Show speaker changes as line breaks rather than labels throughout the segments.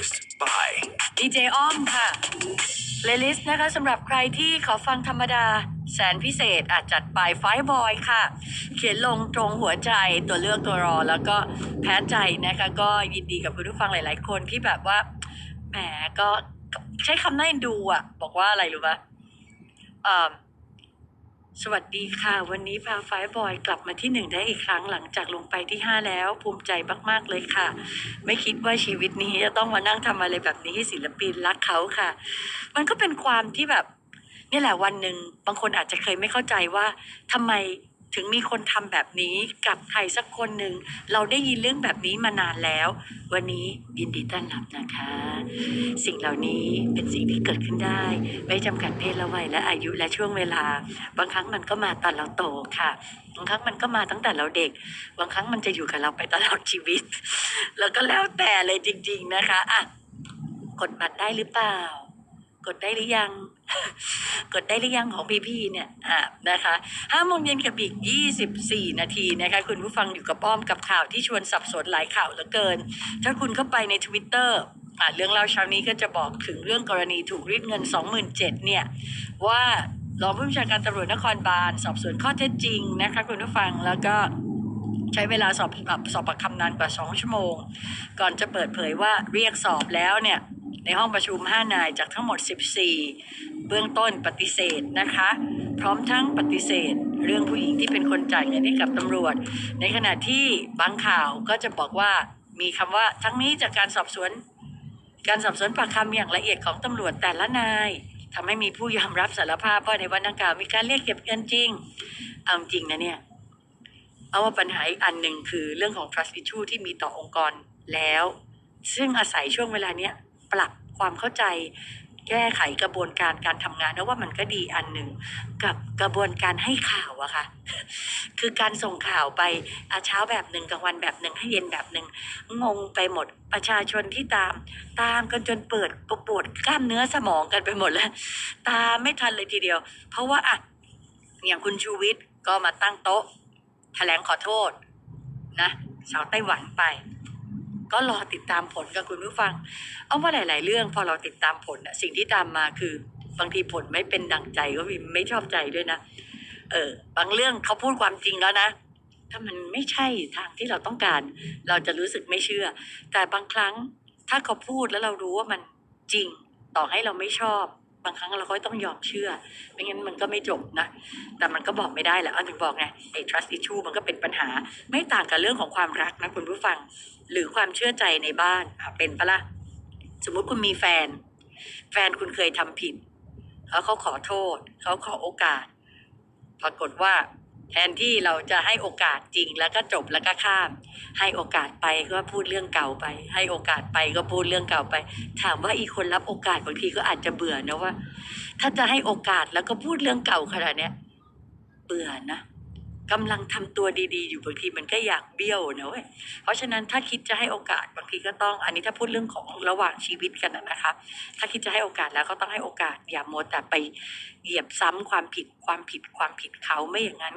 Playlist by
ดีเจอ้อมค่ะ p ล a y l i s t นะคะสำหรับใครที่ขอฟังธรรมดา แสนพิเศษอาจจัดไปไฟบอยค่ะ เขียนลงตรงหัวใจตัวเลือกตัวรอ แล้วก็แพ้ใจนะคะ ก็ยินดีกับคุณผู้ฟังหลาย ๆ คนที่แบบว่าแหมก็ใช้คำน่าเอ็นดูอะบอกว่าอะไรรู้ปะอ่า สวัสดีค่ะ วันนี้พาไฟบอยกลับมาที่หนึ่งได้อีกครั้งหลังจากลงไปที่ห้าแล้ว ภูมิใจมากๆเลยค่ะ ไม่คิดว่าชีวิตนี้จะต้องมานั่งทำอะไรแบบนี้ให้ศิลปินรักเขาค่ะ มันก็เป็นความที่แบบนี่แหละวันหนึ่งบางคนอาจจะเคยไม่เข้าใจว่าทำไม ถึงมีคนทำแบบนี้กับใครสักคนหนึ่ง เราได้ยินเรื่องแบบนี้มานานแล้ว วันนี้ยินดีต้อนรับนะคะ สิ่งเหล่านี้เป็นสิ่งที่เกิดขึ้นได้ ไม่จำกัดเพศและวัยและอายุและช่วงเวลา บางครั้งมันก็มาตอนเราโตค่ะบางครั้งมันก็มาตั้งแต่เราเด็ก บางครั้งมันจะอยู่กับเราไปตลอดชีวิต แล้วก็แล้วแต่เลยจริง ๆนะคะอะกดบัตรได้หรือเปล่า กดได้หรือยัง กดได้หรือยังของพี่พี่ๆเนี่ยอ่านะคะห้าโมงเย็นกับอีกยี่สิบสี่นาทีนะคะ คุณผู้ฟังอยู่กับป้อมกับข่าวที่ชวนสับสนหลายข่าวเหลือเกิน ถ้าคุณเข้าไปในทวิตเตอร์อ่าเรื่องเล่าเช้านี้ก็จะบอกถึงเรื่องกรณีถูกรีดเงิน 27,000เนี่ย ว่ารองผู้บัญชาการตำรวจนครบาลสอบสวนข้อเท็จจริงนะคะคุณผู้ฟังแล้วก็ใช้เวลาสอบสอบปากคำนานกว่า 2 ชั่วโมง ก่อนจะเปิดเผยว่าเรียกสอบแล้วเนี่ย ในห้องประชุม 5 นายจากทั้งหมด 14 เบื้องต้นปฏิเสธนะคะ พร้อมทั้งปฏิเสธ เรื่องผู้หญิงที่เป็นคนจ่ายเงินให้กับตำรวจ ในขณะที่บางข่าวก็จะบอกว่ามีคำว่าทั้งนี้จากการสอบสวน การสอบสวนปากคำอย่างละเอียดของตำรวจแต่ละนายทำให้มีผู้ยอมรับสารภาพว่าในวันดังกล่าวมีการเรียกเก็บเงินจริง เอาจริงนะเนี่ย เอาว่าปัญหาอีกอันหนึ่งคือเรื่องของ trust issue ที่มีต่อองค์กรแล้ว ซึ่งอาศัยช่วงเวลาเนี้ย ปรับความเข้าใจ แก้ไขกระบวนการการทำงานนะว่ามันก็ดีอันหนึ่งกับกระบวนการให้ข่าวอะค่ะคือการส่งข่าวไปอาเช้าแบบหนึ่งกลางวันแบบหนึ่งให้เย็นแบบหนึ่งงงไปหมดประชาชนที่ตาม ตามกันจนเปิดปวดกล้ามเนื้อสมองกันไปหมดแล้ว ตามไม่ทันเลยทีเดียว เพราะว่าอะอย่างคุณชูวิทย์ก็มาตั้งโต๊ะแถลงขอโทษนะชาวไต้หวันไป ก็รอติดตามผลกับคุณผู้ฟัง เอาว่าหลาย ๆ เรื่องพอเราติดตามผลนะสิ่งที่ตามมาคือบางทีผลไม่เป็นดังใจก็มีไม่ชอบใจด้วยนะ เออ บางเรื่องเขาพูดความจริงแล้วนะ ถ้ามันไม่ใช่ทางที่เราต้องการ เราจะรู้สึกไม่เชื่อ แต่บางครั้งถ้าเขาพูดแล้วเรารู้ว่ามันจริง ต่อให้เราไม่ชอบ บางครั้งเราก็ต้องยอมเชื่อ ไม่งั้นมันก็ไม่จบนะ แต่มันก็บอกไม่ได้แหละอันถึงบอกไงไอ้ trust issue มันก็เป็นปัญหา ไม่ต่างกับเรื่องของความรักนะคุณผู้ฟัง หรือความเชื่อใจในบ้านเป็นปะละ่ะ สมมุติคุณมีแฟน แฟนคุณเคยทำผิด แล้วเขาขอโทษ เขาขอโอกาส ปรากฏว่า แทนที่เราจะให้โอกาสจริงแล้วก็จบแล้วก็ข้าม ให้โอกาสไปก็พูดเรื่องเก่าไป ให้โอกาสไปก็พูดเรื่องเก่าไป ถามว่าอีกคนรับโอกาสบางทีก็อาจจะเบื่อนะว่า ถ้าจะให้โอกาสแล้วก็พูดเรื่องเก่าขนาดเนี้ยเบื่อนะ กำลังทำตัวดีๆ อยู่บางทีมันก็อยากเบี้ยวนะเว้ย เพราะฉะนั้นถ้าคิดจะให้โอกาสบางทีก็ต้อง อันนี้ถ้าพูดเรื่องของระหว่างชีวิตกันนะคะ ถ้าคิดจะให้โอกาสแล้วก็ต้องให้โอกาสอย่ามัวแต่ไปเหยียบซ้ำความผิดความผิดความผิดเขาไม่อย่างนั้น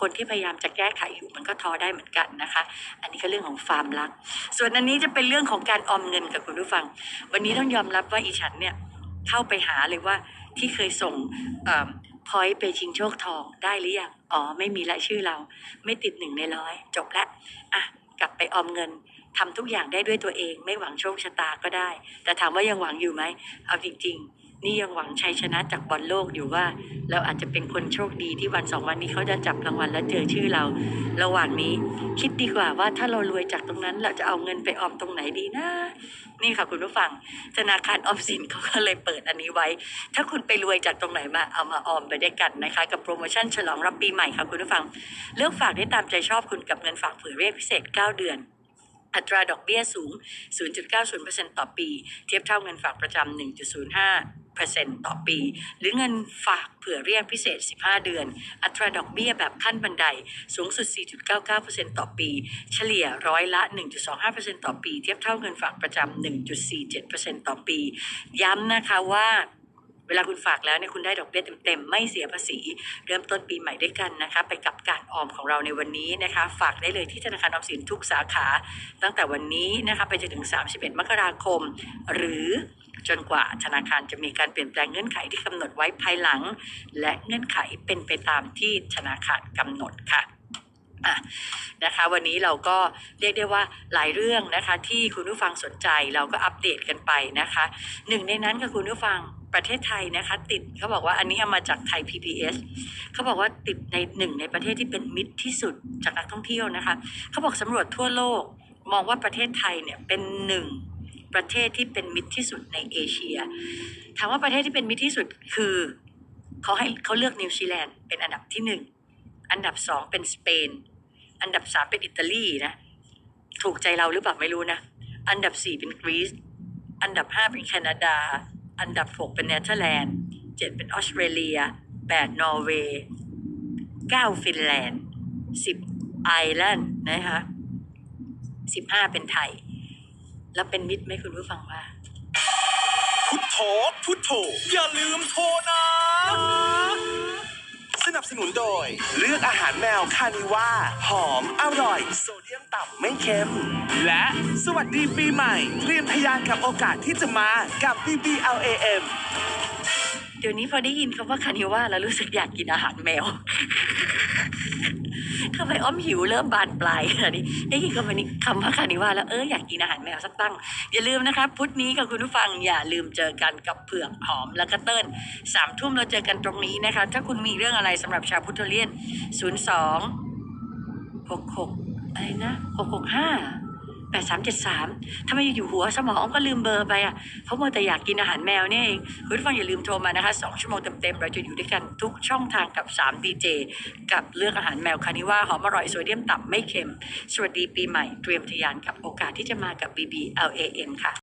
คนที่พยายามจะแก้ไขอยู่มันก็ท้อได้เหมือนกันนะคะ อันนี้ก็เรื่องของความรัก ส่วนอันนี้จะเป็นเรื่องของการออมเงินกับคุณผู้ฟัง วันนี้ต้องยอมรับว่าอีฉันเนี่ยเข้าไปหาเลยว่าที่เคยส่ง พอยไปชิงโชคทองได้หรือยัง อ๋อ ไม่มีรายชื่อเรา ไม่ติดหนึ่งในร้อย จบละอะ กลับไปออมเงินทำทุกอย่างได้ด้วยตัวเอง ไม่หวังโชคชะตาก็ได้ แต่ถามว่ายังหวังอยู่ไหม เอาจริง ๆ นี่ยังหวังชัยชนะจากบอลโลกอยู่ว่า เราอาจจะเป็นคนโชคดีที่วันสองวันนี้เขาจะจับรางวัลแล้วเจอชื่อเรา ระหว่างนี้ คิดดีกว่าว่าถ้าเรารวยจากตรงนั้นเราจะเอาเงินไปออมตรงไหนดีนะ นี่ค่ะคุณผู้ฟังธนาคารออมสินเขาก็เลยเปิดอันนี้ไว้ ถ้าคุณไปรวยจากตรงไหนมาเอามาออมไปได้กันนะคะ กับโปรโมชั่นฉลองรับปีใหม่ค่ะคุณผู้ฟัง เลือกฝากได้ตามใจชอบคุณกับเงินฝากเผื่อเรียกพิเศษ 9 เดือนอัตราดอกเบี้ยสูง 0.90%ต่อปี เทียบเท่าเงินฝากประจำ1.05 ต่อปี หรือเงินฝากเผื่อเรียกพิเศษ 15 เดือน อัตราดอกเบี้ยแบบขั้นบันไดสูงสุด 4.99%ต่อปี เฉลี่ยร้อยละ 1.25%ต่อปี เทียบเท่าเงินฝากประจำ 1.47%ต่อปี ย้ำนะคะว่าเวลาคุณฝากแล้วเนี่ยคุณได้ดอกเบี้ยเต็มๆ ไม่เสียภาษี เริ่มต้นปีใหม่ด้วยกันนะคะ ไปกับการออมของเราในวันนี้นะคะ ฝากได้เลยที่ธนาคารออมสินทุกสาขา ตั้งแต่วันนี้นะคะไปจนถึง 31 มกราคม หรือ จนกว่าธนาคารจะมีการเปลี่ยนแปลงเงื่อนไขที่กำหนดไว้ภายหลัง และเงื่อนไขเป็นไปตามที่ธนาคารกำหนดค่ะนะคะวันนี้เราก็เรียกได้ว่าหลายเรื่องนะคะที่คุณผู้ฟังสนใจเราก็อัปเดตกันไปนะคะหนึ่งในนั้นก็คุณผู้ฟังประเทศไทยนะคะติดเขาบอกว่าอันนี้เอามาจากไทย PBS เขาบอกว่าติดในหนึ่งในประเทศที่เป็นมิตรที่สุดจากนักท่องเที่ยวนะคะเขาบอกสำรวจทั่วโลกมองว่าประเทศไทยเนี่ยเป็นหนึ่ง ประเทศที่เป็นมิตรที่สุดในเอเชีย ถามว่าประเทศที่เป็นมิตรที่สุดคือเขาให้เขาเลือกนิวซีแลนด์เป็นอันดับที่หนึ่งอันดับสองเป็นสเปน อันดับสามเป็นอิตาลีนะ ถูกใจเราหรือเปล่าไม่รู้นะ อันดับสี่เป็นกรีซ อันดับห้าเป็นแคนาดา อันดับหกเป็นเนเธอร์แลนด์เจ็ดเป็นออสเตรเลียแปดนอร์เวย์เก้าฟินแลนด์สิบไอร์แลนด์นะคะสิบห้าเป็นไทย แล้วเป็นมิตรไหมคุณผู้ฟังว่า
พุทโธพุทโธอย่าลืมโทรนะ สนับสนุนโดย เลือกอาหารแมวคานิว่าหอม อร่อย โซเดียมต่ำไม่เค็ม และสวัสดีปีใหม่ เตรียมทะยานกับโอกาสที่จะมากับ BBLAM
เดี๋ยวนี้พอได้ยินคำว่าคานิว่าแล้วรู้สึกอยากกินอาหารแมวทำไมอ้อมหิวเริ่มบานปลายขนาดนี้ได้ยินคำว่านี้คำว่าคานิว่าแล้วเอออยากกินอาหารแมวสักตั้ง อย่าลืมนะคะพุธนี้กับคุณผู้ฟังอย่าลืมเจอกันกับเผือกหอมแล้วก็เติ้ลสามทุ่มเราเจอกันตรงนี้นะคะ ถ้าคุณมีเรื่องอะไรสำหรับชาวพุทธเลียนศูนย์สองหกหกอะไรนะหกหกห้า แปดสามเจ็ดสามทำไมอยู่หัวสมองก็ลืมเบอร์ไปอะเพราะมัวแต่อยากกินอาหารแมวเนี่ยเองคุณผู้ฟังอย่าลืมโทรมานะคะสองชั่วโมงเต็มๆ เราจะอยู่ด้วยกันทุกช่องทางกับ3ดีเจกับเลือกอาหารแมวคานิว่าหอมอร่อยโซเดียมต่ำไม่เค็ม สวัสดีปีใหม่เตรียมทยานกับโอกาสที่จะมากับ BBLAM ค่ะ